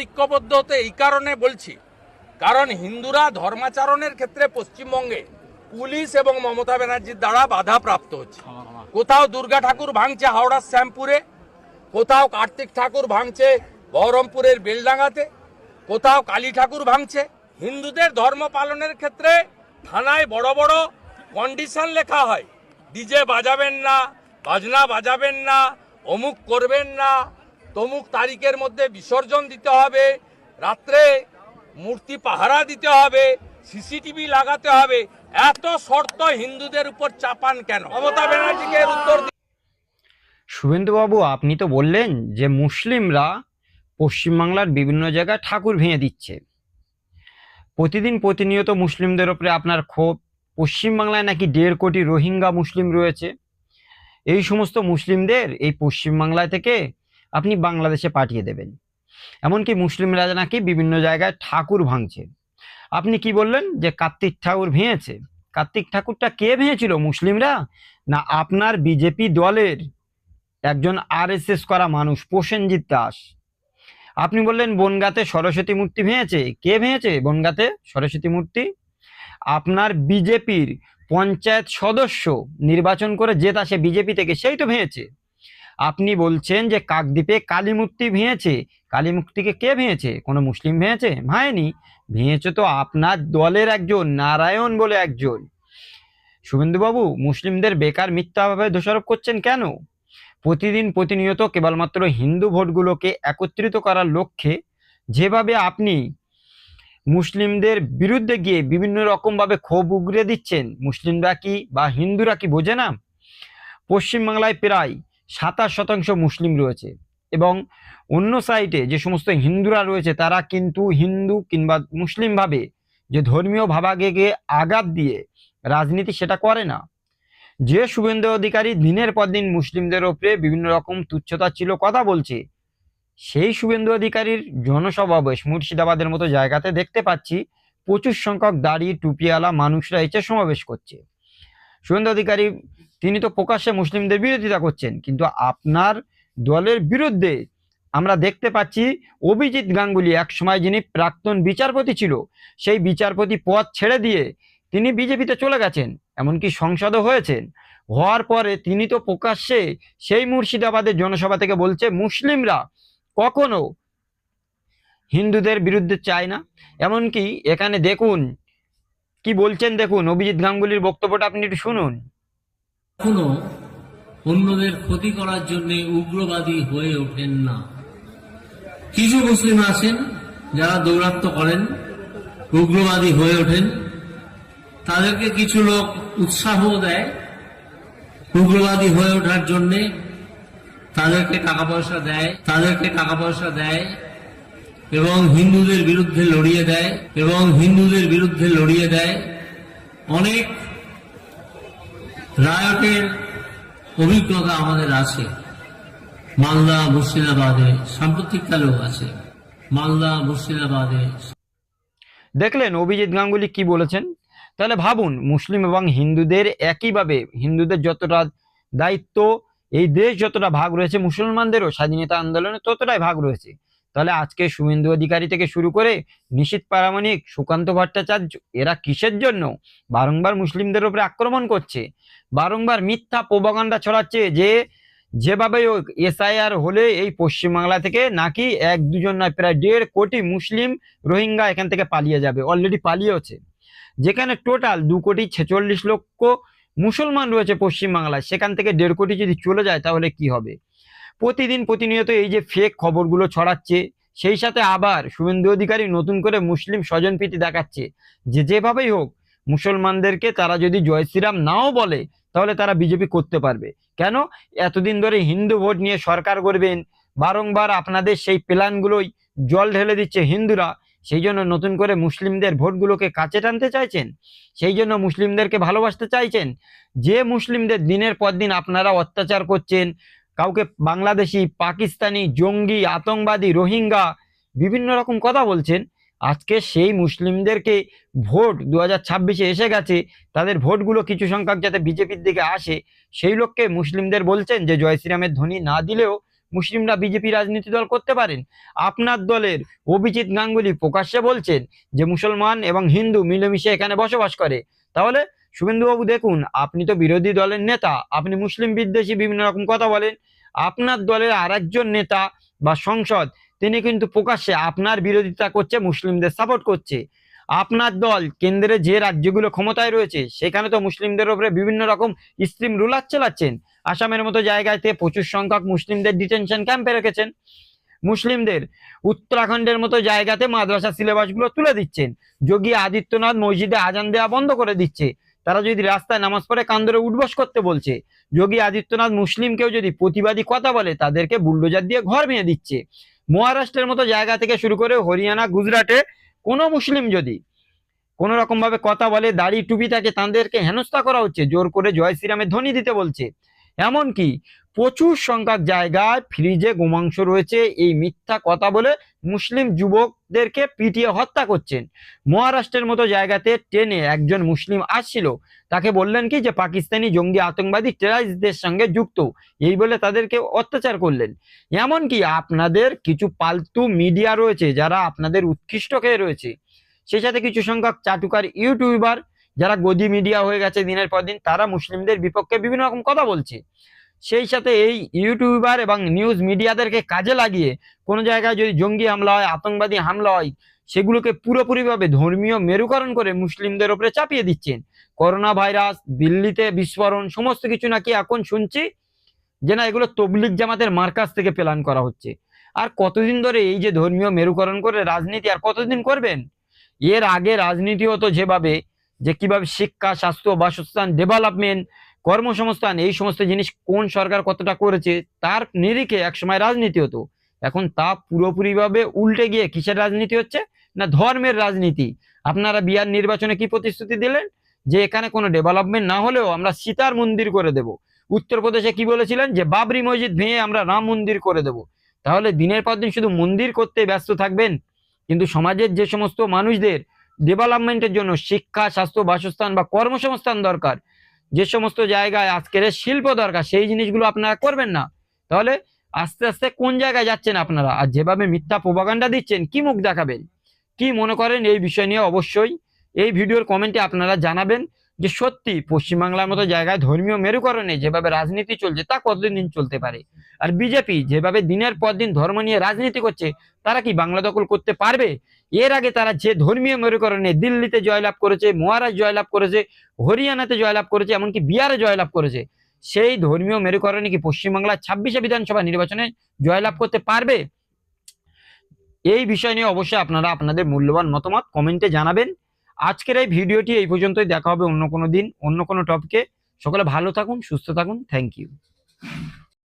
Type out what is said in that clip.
ঐক্যবদ্ধ হতে এই কারণে বলছি, কারণ হিন্দুরা ধর্মাচরণের ক্ষেত্রে পশ্চিমবঙ্গে পুলিশ এবং মমতা ব্যানার্জির দ্বারা বাধা প্রাপ্ত হচ্ছে। কোথাও দুর্গা ঠাকুর ভাঙছে হাওড়ার শ্যামপুরে, কোথাও কার্তিক ঠাকুর ভাঙছে বহরমপুরের বেলডাঙ্গাতে, কোথাও কালী ঠাকুর ভাঙছে। হিন্দুদের ধর্ম পালনের ক্ষেত্রে থানায় বড় বড় কন্ডিশন লেখা হয়। ডিজে বাজাবেন না, বাজনা বাজাবেন না, অমুক করবেন না তমুক তারিখের মধ্যে বিসর্জন দিতে হবে, রাত্রে মূর্তি পাহারা দিতে হবে, সিসিটিভি লাগাতে হবে। এত শর্ত হিন্দুদের উপর চাপান কেন? মমতা ব্যানার্জিকে উত্তর। শুভেন্দুবাবু, আপনি তো বললেন যে মুসলিমরা পশ্চিমবাংলার বিভিন্ন জায়গায় ঠাকুর ভেঙে দিচ্ছে। প্রতিদিন প্রতিনিয়ত মুসলিমদের ওপরে আপনার ক্ষোভ। পশ্চিমবাংলায় নাকি দেড় কোটি রোহিঙ্গা মুসলিম রয়েছে। এই সমস্ত মুসলিমদের এই পশ্চিমবাংলায় থেকে আপনি বাংলাদেশে পাঠিয়ে দেবেন। এমনকি মুসলিমরা নাকি বিভিন্ন জায়গায় ঠাকুর ভাঙছে। আপনি কি বললেন যে কার্তিক ঠাকুর ভেঙেছে? কার্তিক ঠাকুরটা কে ভেঙেছিল, মুসলিমরা? না আপনার বিজেপি দলের একজন আরএসএস করা মানুষ প্রসেনজিৎ দাস। আপনি বললেন বনগাতে সরস্বতী মূর্তি ভেঙেছে। কে ভেঙেছে বনগাতে সরস্বতী মূর্তি? আপনার বিজেপির পঞ্চায়েত সদস্য নির্বাচন করে জেতা সে বিজেপি থেকে, সেই তো ভেঙেছে। আপনি বলছেন যে কাকদ্বীপে কালী মূর্তি ভেঙেছে। কালী মূর্তিকে কে ভেঙেছে? কোনো মুসলিম ভেঙেছে? ভাঙেনি। ভেঙেছে তো আপনার দলের একজন, নারায়ণ বলে একজন। শুভেন্দুবাবু, মুসলিমদের বেকার মিথ্যাভাবে দোষারোপ করছেন কেন? প্রতিদিন প্রতিনিয়ত কেবলমাত্র হিন্দু ভোটগুলোকে একত্রিত করার লক্ষ্যে যেভাবে আপনি মুসলিমদের বিরুদ্ধে গিয়ে বিভিন্ন রকমভাবে ক্ষোভ উগরে দিচ্ছেন, মুসলিমরা কি বা হিন্দুরা কি বোঝে না? পশ্চিমবাংলায় প্রায় সাতাশ শতাংশ মুসলিম রয়েছে। এবং অন্য সাইডে যে সমস্ত হিন্দুরা রয়েছে, তারা কিন্তু হিন্দু কিংবা মুসলিম ভাবে যে ধর্মীয় ভাবাবেগে আঘাত দিয়ে রাজনীতি সেটা করে না। যে শুভেন্দু অধিকারী দিনের পর দিন মুসলিমদের ওপরে বিভিন্ন রকম তুচ্ছতা ছিল কথা বলছে, সেই শুভেন্দু অধিকারীর জনসমাবেশ মুর্শিদাবাদের মতো জায়গাতে দেখতে পাচ্ছি, প্রচুর সংখ্যক দাড়ি, টুপিওয়ালা মানুষরা এসে সমাবেশ করছে। শুভেন্দু অধিকারী তিনি তো প্রকাশ্যে মুসলিমদের বিরোধিতা করছেন। কিন্তু আপনার দলের বিরুদ্ধে আমরা দেখতে পাচ্ছি অভিজিৎ গাঙ্গুলি এক সময় যিনি প্রাক্তন বিচারপতি ছিল, সেই বিচারপতি পদ ছেড়ে দিয়ে তিনি বিজেপিতে চলে গেছেন, এমনকি সংসদও হয়েছেন। হওয়ার পরে তিনি তো প্রকাশ্যে সেই মুর্শিদাবাদের জনসভা থেকে বলছে, মুসলিমরা কখনো হিন্দুদের বিরুদ্ধে চায় না। এমনকি এখানে দেখুন কি বলছেন দেখুন, অভিজিৎ গাঙ্গুলির বক্তব্যটা আপনি একটু শুনুন। কখনো অন্যদের ক্ষতি করার জন্য উগ্রবাদী হয়ে ওঠেন না। কিছু মুসলিম আছেন যারা দৌরাত্ম করেন, উগ্রবাদী হয়ে ওঠেন। তাদেরকে কিছু লোক উৎসাহ দেয় উগ্রবাদী হয়ে ওঠার জন্যে। তাদেরকে টাকা পয়সা দেয়, তাদেরকে টাকা পয়সা দেয়। এবং হিন্দুদের বিরুদ্ধে লড়িয়ে দেয়, এবং হিন্দুদের বিরুদ্ধে লড়িয়ে দেয়। অনেক রায়টের অভিজ্ঞতা আমাদের আছে। মালদা, মুর্শিদাবাদে, সাম্প্রতিককালেও আছে। মালদা, মুর্শিদাবাদে দেখলেন, অভিজিৎ গাঙ্গুলি কি বলেছেন? তাহলে ভাবুন, মুসলিম এবং হিন্দুদের একইভাবে, হিন্দুদের যতটা দায়িত্ব, এই দেশ যতটা ভাগ রয়েছে, মুসলমানদেরও স্বাধীনতা আন্দোলনে ততটাই ভাগ রয়েছে। তাহলে আজকে শুভেন্দু অধিকারী থেকে শুরু করে নিশীত পারামানিক সুকান্ত ভট্টাচার্য, এরা কিসের জন্য? বারংবার মুসলিমদের উপরে আক্রমণ করছে। বারংবার মিথ্যা প্রবাগান্ডা ছড়াচ্ছে যে, যেভাবে এসআইআর হলে এই পশ্চিমবাংলা থেকে নাকি এক দুজন নয়, প্রায় দেড় কোটি মুসলিম রোহিঙ্গা এখান থেকে পালিয়ে যাবে অলরেডি পালিয়েছে যেখানে টোটাল দু কোটি ছেচল্লিশ লক্ষ মুসলমান রয়েছে পশ্চিমবাংলায়, সেখান থেকে দেড় কোটি যদি চলে যায় তাহলে কি হবে? প্রতিদিন প্রতিনিয়ত এই যে ফেক খবরগুলো ছড়াচ্ছে, সেই সাথে আবার শুভেন্দু অধিকারী নতুন করে মুসলিম স্বজনপ্রীতি দেখাচ্ছে। যে যেভাবেই হোক, মুসলমানদেরকে তারা যদি জয় শ্রীরাম নাও বলে, তাহলে তারা বিজেপি করতে পারবে। কেন? এতদিন ধরে হিন্দু ভোট নিয়ে সরকার করবেন বারংবার আপনাদের সেই প্ল্যানগুলোই জল ঢেলে দিচ্ছে হিন্দুরা, সেই জন্য নতুন করে মুসলিমদের ভোটগুলোকে কাছে টানতে চাইছেন? সেই জন্য মুসলিমদেরকে ভালোবাসতে চাইছেন? যে মুসলিমদের দিনের পর দিন আপনারা অত্যাচার করছেন কাউকে বাংলাদেশি, পাকিস্তানি, জঙ্গি, আতঙ্কবাদী, রোহিঙ্গা বিভিন্ন রকম কথা বলছেন। আজকে সেই মুসলিমদেরকে ভোট দু হাজার ছাব্বিশে এসে গেছে। তাদের ভোটগুলো কিছু সংখ্যক যাতে বিজেপির দিকে আসে, সেই লোককে মুসলিমদের বলছেন যে, জয় শ্রীরামের ধ্বনি না দিলেও মুসলিমরা বিজেপি রাজনীতি দল করতে পারেন। আপনার দলের অভিজিৎ গাঙ্গুলি প্রকাশ্যে বলছেন যে, মুসলমান এবং হিন্দু মিলেমিশে এখানে বসবাস করে। তাহলে শুভেন্দুবাবু দেখুন, আপনি তো বিরোধী দলের নেতা, আপনি মুসলিম বিদ্বেষী বিভিন্ন রকম কথা বলেন। আপনার দলের আরেকজন নেতা বা সংসদ, তিনি কিন্তু প্রকাশ্যে আপনার বিরোধিতা করছে, মুসলিমদের সাপোর্ট করছে। আপনার দল, কেন্দ্রে যে রাজ্যগুলো ক্ষমতায় রয়েছে, সেখানে তো মুসলিমদের ওপরে বিভিন্ন রকম স্ট্রিম রুলার চালাচ্ছেন। আসামের মতো জায়গাতে প্রচুর সংখ্যক মুসলিমদের ডিটেনশন ক্যাম্পে রেখেছেন। মুসলিমদের উত্তরাখণ্ডের মতো জায়গাতে মাদ্রাসা সিলেবাসগুলো তুলে দিচ্ছেন। যোগী আদিত্যনাথ মসজিদে আজান দেওয়া বন্ধ করে দিচ্ছে। তারা যদি রাস্তায় নামাজ পড়ে কান্দরে উঠবস করতে বলছে, যোগী আদিত্যনাথ মুসলিম কেউ যদি প্রতিবাদী কথা বলে, তাদেরকে বুল্ডোজার দিয়ে ঘর ভেঙে দিচ্ছে। মহারাষ্ট্রের মতো জায়গা থেকে শুরু করে হরিয়ানা, গুজরাটে কোনো মুসলিম যদি কোনো রকম ভাবে কথা বলে, দাড়ি টুপি থাকে তাদেরকে হেনস্থা করা হচ্ছে, জোর করে জয় শ্রীরামের ধ্বনি দিতে বলছে। এমনকি প্রচুর সংখ্যক জায়গায় ফ্রিজে গোমাংস রয়েছে। এই মিথ্যা কথা বলে মুসলিম যুবকদেরকে পিটিয়ে হত্যা করছেন। মহারাষ্ট্রের মতো জায়গাতে ট্রেনে একজন মুসলিম আসছিল। তাকে বললেন কি যে, পাকিস্তানি জঙ্গি আতঙ্কবাদী টেরারিস্টদের সঙ্গে যুক্ত। এই বলে তাদেরকে অত্যাচার করলেন। এমনকি আপনাদের কিছু পালতু মিডিয়া রয়েছে যারা আপনাদের উৎকৃষ্ট খেয়ে রয়েছে। সেই সাথে কিছু সংখ্যক চাটুকার ইউটিউবার যারা গদি মিডিয়া হয়ে গেছে দিনের পর দিন, তারা মুসলিমদের বিপক্ষে বিভিন্ন রকম কথা বলছে। সেই সাথে এই ইউটিউবার এবং নিউজ মিডিয়াদেরকে কাজে লাগিয়ে কোনো জায়গায় যদি জঙ্গি হামলা হয়, আতঙ্কবাদী হামলা হয়, সেগুলোকে পুরোপুরিভাবে ধর্মীয় মেরুকরণ করে মুসলিমদের উপরে চাপিয়ে দিচ্ছেন। করোনা ভাইরাস, দিল্লিতে বিস্ফোরণ, সমস্ত কিছু নাকি এখন শুনছি যে না, এগুলো তবলিক জামাতের মার্কাজ থেকে প্ল্যান করা হচ্ছে। আর কতদিন ধরে এই যে ধর্মীয় মেরুকরণ করে রাজনীতি, আর কতদিন করবেন? এর আগে রাজনীতি হতো যেভাবে, যে কীভাবে শিক্ষা, স্বাস্থ্য, বাসস্থান ডেভেলপমেন্ট কর্মসংস্থান, এই সমস্ত জিনিস কোন সরকার কতটা করেছে, তার নিরিখে একসময় রাজনীতি হতো। এখন তা পুরোপুরিভাবে উল্টে গিয়ে কিসের রাজনীতি হচ্ছে? না, ধর্মের রাজনীতি। আপনারা বিহার নির্বাচনে কি প্রতিশ্রুতি দিলেন? যে এখানে কোনো ডেভেলপমেন্ট না হলেও আমরা সীতার মন্দির করে দেব। উত্তরপ্রদেশে কি বলেছিলেন? যে বাবরি মসজিদ ভেঙে আমরা রাম মন্দির করে দেব। তাহলে দিনের পর দিন শুধু মন্দির করতে ব্যস্ত থাকবেন? কিন্তু সমাজের যে সমস্ত মানুষদের ডেভেলপমেন্টের জন্য শিক্ষা, স্বাস্থ্য, বাসস্থান বা কর্মসংস্থান দরকার যে সমস্ত জায়গায় আজকের শিল্প দরকার, সেই জিনিসগুলো আপনারা করবেন না। তাহলে আস্তে আস্তে কোন জায়গায় যাচ্ছেন আপনারা? আর যেভাবে মিথ্যা প্রবাগান্ডা দিচ্ছেন, কি মুখ দেখাবেন? কি মনে করেন এই বিষয় নিয়ে? অবশ্যই এই ভিডিওর কমেন্টে আপনারা জানাবেন যে সত্যি পশ্চিমবাংলার মতো জায়গায় ধর্মীয় মেরুকরণে যেভাবে রাজনীতি চলছে, তা কতদিন দিন চলতে পারে? আর বিজেপি যেভাবে দিনের পর দিন ধর্ম নিয়ে রাজনীতি করছে, তারা কি বাংলা দখল করতে পারবে? এর আগে তারা যে ধর্মীয় মেরুকরণে দিল্লিতে জয়লাভ করেছে, মহারাজ জয়লাভ করেছে, হরিয়ানাতে জয়লাভ করেছে, এমনকি বিহারে জয়লাভ করেছে, সেই ধর্মীয় মেরুকরণে কি পশ্চিমবাংলার ছাব্বিশে বিধানসভা নির্বাচনে জয়লাভ করতে পারবে? এই বিষয় নিয়ে অবশ্যই আপনারা আপনাদের মূল্যবান মতামত কমেন্টে জানাবেন। আজকের এই ভিডিওটি এই পর্যন্তই, দেখা হবে অন্য কোনো দিন, অন্য কোনো টপিকে। সকলে ভালো থাকুন, সুস্থ থাকুন, থ্যাংক ইউ।